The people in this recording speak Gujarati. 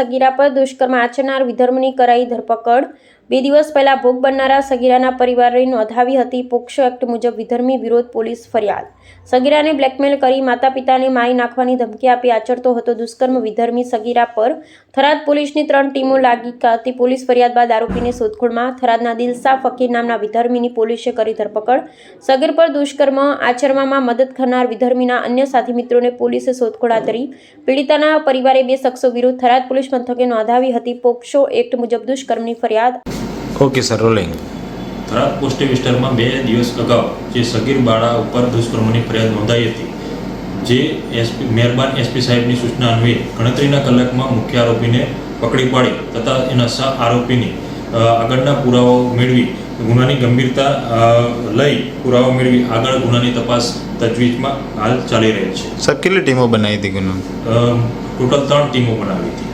સગીરા પર દુષ્કર્મ આચરનાર વિધર્મની કરાઈ ધરપકડ બે દિવસ પહેલા ભોગ બનનારા સગીરાના પરિવારે નોંધાવી હતી. પોક્સો એક્ટ મુજબ વિધર્મી વિરોધ પોલીસ ફરિયાદ. સગીરાને બ્લેકમેલ કરી માતા પિતાને મારી નાખવાની ધમકી આપી આચરતો હતો દુષ્કર્મ વિધર્મી સગીરા પર. થરાદ પોલીસની ત્રણ ટીમો લાગી હતી પોલીસ ફરિયાદ બાદ આરોપીની શોધખોળમાં થરાદના દિલસા ફકીર નામના વિધર્મીની પોલીસે કરી ધરપકડ. સગીર પર દુષ્કર્મ આચરવામાં મદદ કરનાર વિધર્મીના અન્ય સાથી મિત્રોને પોલીસે શોધખોળ હાથ પીડિતાના પરિવારે બે શખ્સો વિરુદ્ધ થરાદ પોલીસ મથકે નોંધાવી હતી. પોક્સો એક્ટ મુજબ દુષ્કર્મની ફરિયાદ okay sir rolling Tharad post વિસ્તારમાં બે દિવસ અગાઉ જે સગીર બાળા ઉપર દુષ્કર્મની ફરિયાદ નોંધાઈ હતી જે એસપી મહેરબાન એસપી સાહેબની સૂચના અન્વયે ગણતરીના કલાકમાં મુખ્ય આરોપીને પકડી પાડી તથા એના સહ આરોપીની આગળના પુરાવાઓ મેળવી ગુનાની ગંભીરતા લઈ પુરાવા મેળવી આગળ ગુનાની તપાસ તજવીજમાં હાલ ચાલી રહી છે. સર કેટલી ટીમો બનાવી હતી ગુનો? ટોટલ ત્રણ ટીમો બનાવી હતી.